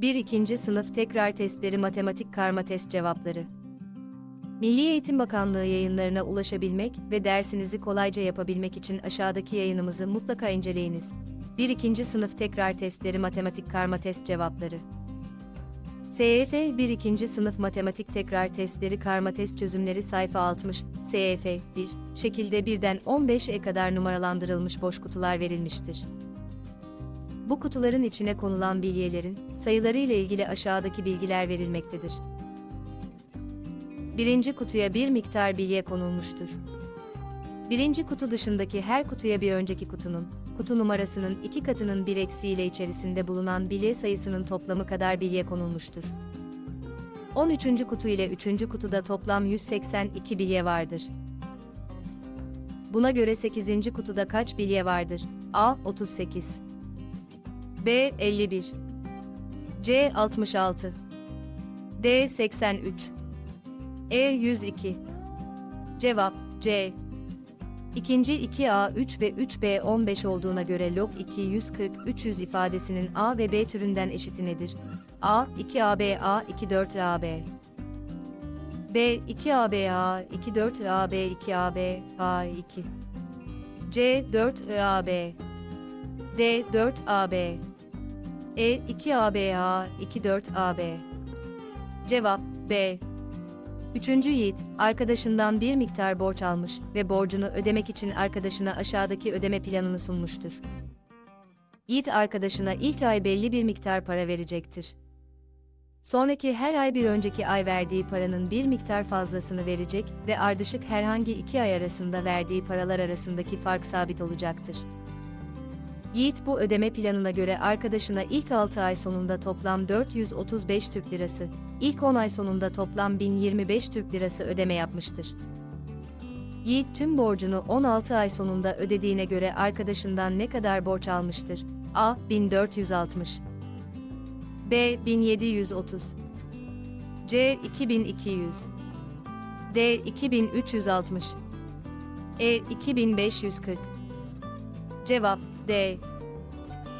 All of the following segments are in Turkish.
1. 2. Sınıf Tekrar Testleri Matematik Karma Test Cevapları Milli Eğitim Bakanlığı yayınlarına ulaşabilmek ve dersinizi kolayca yapabilmek için aşağıdaki yayınımızı mutlaka inceleyiniz. 1. 2. Sınıf Tekrar Testleri Matematik Karma Test Cevapları SEF 1. 2. Sınıf Matematik Tekrar Testleri Karma Test Çözümleri Sayfa 60 SEF 1. Şekilde 1'den 15'e kadar numaralandırılmış boş kutular verilmiştir. Bu kutuların içine konulan bilyelerin sayıları ile ilgili aşağıdaki bilgiler verilmektedir. Birinci kutuya bir miktar bilye konulmuştur. Birinci kutu dışındaki her kutuya bir önceki kutunun, kutu numarasının iki katının bir eksiğiyle içerisinde bulunan bilye sayısının toplamı kadar bilye konulmuştur. 13. kutu ile 3. kutuda toplam 182 bilye vardır. Buna göre 8. kutuda kaç bilye vardır? A. 38 B 51 C 66 D 83 E 102 Cevap C. İkinci 2A 3 ve 3B 15 olduğuna göre log 2 140 300 ifadesinin A ve B türünden eşiti nedir? A 2AB A 24AB B. 2AB A 24AB 2AB A 2 C 4AB D 4AB E 2ABA 24AB Cevap B Üçüncü Yiğit, arkadaşından bir miktar borç almış ve borcunu ödemek için arkadaşına aşağıdaki ödeme planını sunmuştur. Yiğit arkadaşına ilk ay belli bir miktar para verecektir. Sonraki her ay bir önceki ay verdiği paranın bir miktar fazlasını verecek ve ardışık herhangi iki ay arasında verdiği paralar arasındaki fark sabit olacaktır. Yiğit bu ödeme planına göre arkadaşına ilk 6 ay sonunda toplam 435 Türk Lirası, ilk 10 ay sonunda toplam 1025 Türk Lirası ödeme yapmıştır. Yiğit tüm borcunu 16 ay sonunda ödediğine göre arkadaşından ne kadar borç almıştır? A. 1460 B. 1730 C. 2200 D. 2360 E. 2540 Cevap D.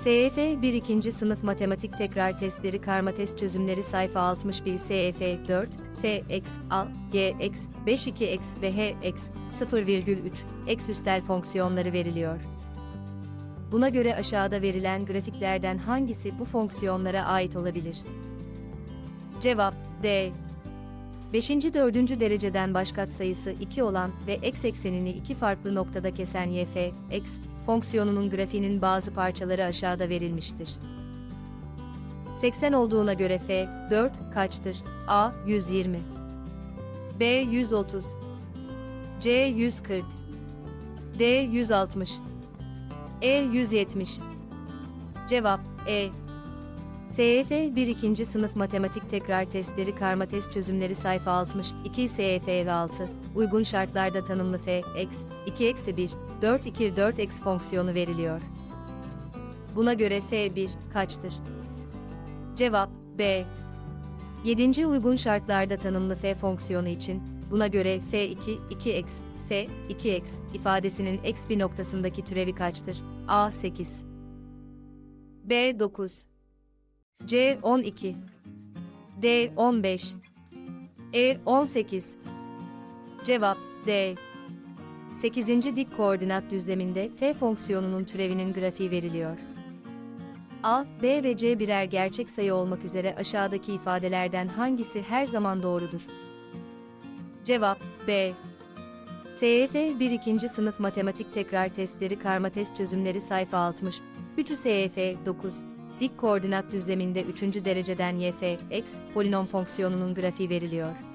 SEF 1. 2. Sınıf Matematik Tekrar Testleri Karma Test Çözümleri Sayfa 61 SEF 4 F x A G x 5 2 x ve H x 0,3 x üstel fonksiyonları veriliyor. Buna göre aşağıda verilen grafiklerden hangisi bu fonksiyonlara ait olabilir? Cevap D. 5. 4. dereceden baş katsayısı 2 olan ve x eksenini iki farklı noktada kesen yf, x, fonksiyonunun grafiğinin bazı parçaları aşağıda verilmiştir. 80 olduğuna göre f, 4 kaçtır? a. 120 b. 130 c. 140 d. 160 e. 170 Cevap E. SEF 1. 2. Sınıf Matematik Tekrar Testleri Karma Test Çözümleri Sayfa 60 2 SEF ve 6 Uygun şartlarda tanımlı f, x, 2 eksi 1, 4 2 4 x fonksiyonu veriliyor. Buna göre f1 kaçtır? Cevap B. 7. Uygun şartlarda tanımlı f fonksiyonu için buna göre f2 2x f 2x ifadesinin x bir noktasındaki türevi kaçtır? a 8 b 9 c 12 d 15 e 18 Cevap D. 8. dik koordinat düzleminde f fonksiyonunun türevinin grafiği veriliyor. A, B ve C birer gerçek sayı olmak üzere aşağıdaki ifadelerden hangisi her zaman doğrudur? Cevap B. SEF 1. 2. Sınıf Matematik Tekrar Testleri Karma Test Çözümleri Sayfa 60 3. SEF 9 Dik koordinat düzleminde 3. dereceden yf, x, polinom fonksiyonunun grafiği veriliyor.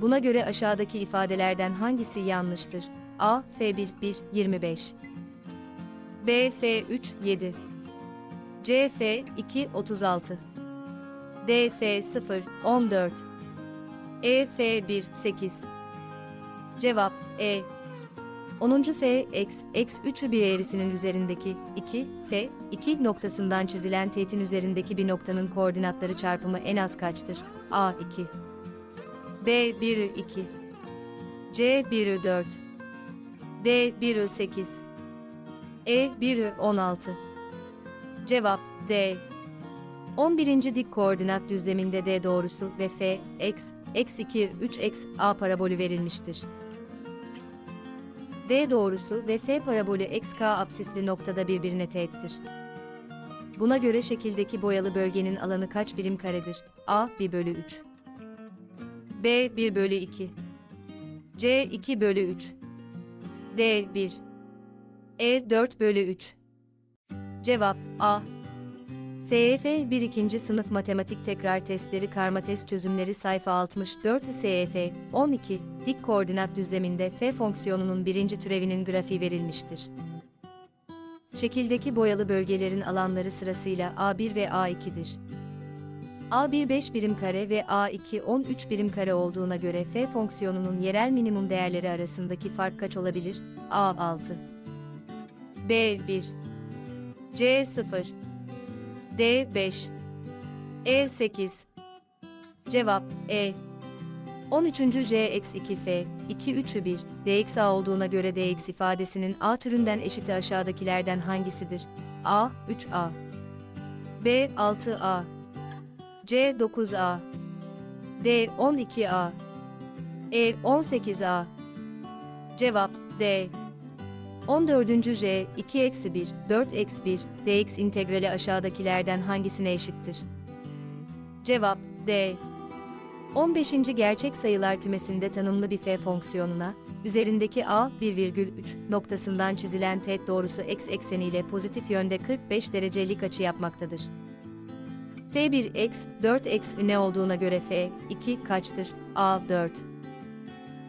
Buna göre aşağıdaki ifadelerden hangisi yanlıştır? A. F1 1 25 B. F3 7 C. F2 36 D. F0 14 E. F1 8 Cevap E. 10. F x x 3'ü bir eğrisinin üzerindeki 2 F 2 noktasından çizilen teğetin üzerindeki bir noktanın koordinatları çarpımı en az kaçtır? A 2 B 1 2 C 1 4 D 1 8 E 1 16 Cevap D 11. dik koordinat düzleminde D doğrusu ve F, x, x 2, 3x, a parabolü verilmiştir. D doğrusu ve F parabolü xk apsisli noktada birbirine teğettir. Buna göre şekildeki boyalı bölgenin alanı kaç birim karedir? A 1 bölü 3 B 1 bölü 2 C 2 bölü 3 D 1 E 4 bölü 3 Cevap A SEF 1 2. sınıf matematik tekrar testleri karma test çözümleri sayfa 64 SEF 12 dik koordinat düzleminde f fonksiyonunun birinci türevinin grafiği verilmiştir. Şekildeki boyalı bölgelerin alanları sırasıyla A1 ve A2'dir. A1 5 birim kare ve A2 13 birim kare olduğuna göre f fonksiyonunun yerel minimum değerleri arasındaki fark kaç olabilir? A6 B1 C0 D5 E8 Cevap E. 13. J-2F 2 3'ü 1 dx a olduğuna göre dx ifadesinin a türünden eşiti aşağıdakilerden hangisidir? A 3a B 6a C 9a D 12a E 18a Cevap D 14. J 2 eksi 1 4 eksi 1 dx integrali aşağıdakilerden hangisine eşittir? Cevap D 15. gerçek sayılar kümesinde tanımlı bir f fonksiyonuna, üzerindeki a 1,3 noktasından çizilen teğet doğrusu x ekseniyle pozitif yönde 45 derecelik açı yapmaktadır. F1 x 4 x ne olduğuna göre f 2 kaçtır? a 4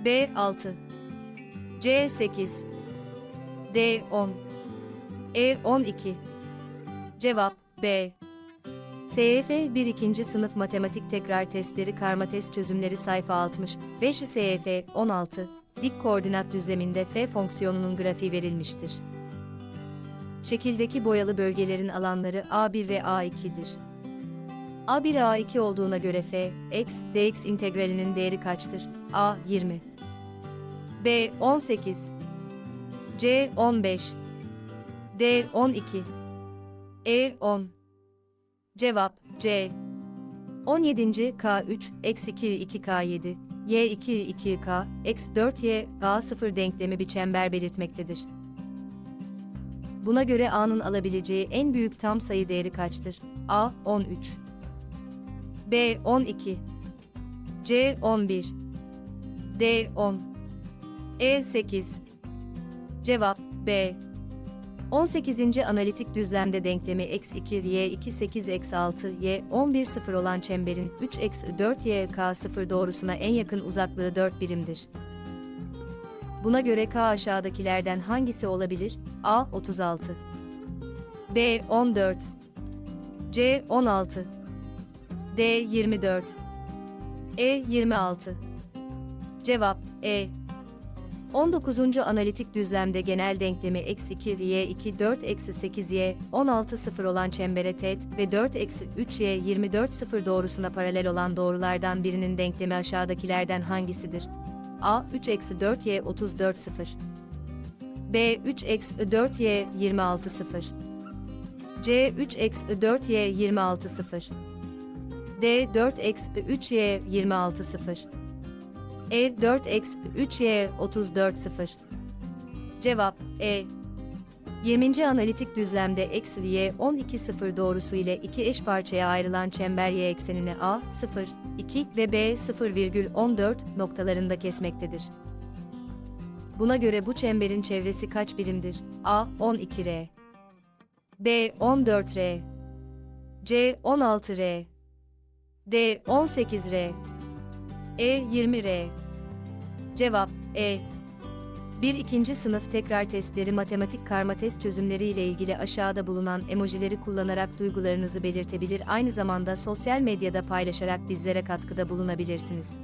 b 6 c 8 d 10 e 12 Cevap B SYF 1 2. sınıf matematik tekrar testleri karma test çözümleri sayfa 60, 5 SYF 16, dik koordinat düzleminde f fonksiyonunun grafiği verilmiştir. Şekildeki boyalı bölgelerin alanları A1 ve A2'dir. A1 A2 olduğuna göre f, x, dx integralinin değeri kaçtır? A 20 B 18 C 15 D 12 E 10 Cevap C. 17. K3 eksi 2 2K7 Y2 2K eksi 4Y A0 denklemi bir çember belirtmektedir. Buna göre A'nın alabileceği en büyük tam sayı değeri kaçtır? A 13 B 12 C 11 D 10 E 8 Cevap B. 18. analitik düzlemde denklemi x2 y2 8 x 6 y 11 0 olan çemberin 3 x 4 y k 0 doğrusuna en yakın uzaklığı 4 birimdir. Buna göre k aşağıdakilerden hangisi olabilir? A 36 B 14 C 16 D 24 E 26 Cevap E. 19. analitik düzlemde genel denklemi x2 y2 4 eksi 8 y 16 0 olan çembere teğet ve 4 eksi 3 y 24 0 doğrusuna paralel olan doğrulardan birinin denklemi aşağıdakilerden hangisidir? A 3 eksi 4 y 34 0 B 3 eksi 4 y 26 0 C 3 eksi 4 y 26 0 D 4 eksi 3 y 26 0 E 4x 3y 34 0. Cevap E. 20. analitik düzlemde eksi y 12 0 doğrusu ile iki eş parçaya ayrılan çember y eksenini a 0, 2 ve b 0,14 noktalarında kesmektedir. Buna göre bu çemberin çevresi kaç birimdir? A 12r B 14r C 16r D 18r E 20R Cevap E 1 2. sınıf tekrar testleri matematik karma test çözümleri ile ilgili aşağıda bulunan emojileri kullanarak duygularınızı belirtebilir aynı zamanda sosyal medyada paylaşarak bizlere katkıda bulunabilirsiniz.